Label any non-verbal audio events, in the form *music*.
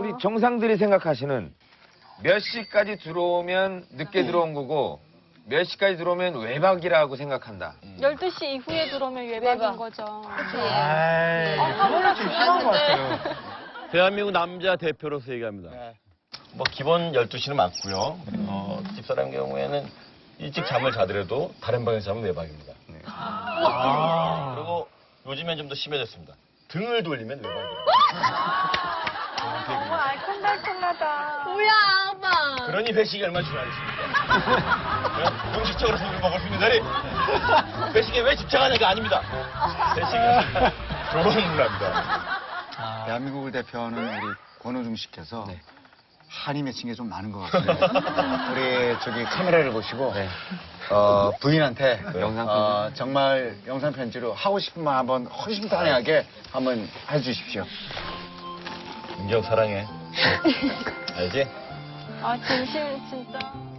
우리 정상들이 생각하시는 몇 시까지 들어오면 늦게 들어온 거고 몇 시까지 들어오면 외박이라고 생각한다. 12시 이후에 들어오면 외박인 외박. 거죠. 아이, 그거는 좀 심한 것 같아요. *laughs* 대한민국 남자 대표로서 얘기합니다. 뭐 기본 12시는 맞고요. 어, 집사람 경우에는 일찍 잠을 자더라도 다른 방에서 자면 외박입니다. 그리고 요즘엔 좀 더 심해졌습니다. 등을 돌리면 외박이에요. *laughs* 알콩달콩하다. 뭐야, 아빠. 그러니 회식이 얼마나 중요하겠습니까? 네? *laughs* 공식적으로 술을 먹을 수 있는 자리. *laughs* 회식에 왜 집착하냐가 아닙니다. 회식은 좋은 문화입니다. 대한민국을 대표하는 우리 권호중 씨께서 네. 한이 맺힌 게 좀 많은 것 *laughs* 같아요. 우리 저기 카메라를 보시고 어, 부인한테 영상 어, 정말 영상 편지로 하고 싶은 말 한번 허심탄회하게 한번 해주십시오. 은경 사랑해. 알지? 아, 진심, 진짜.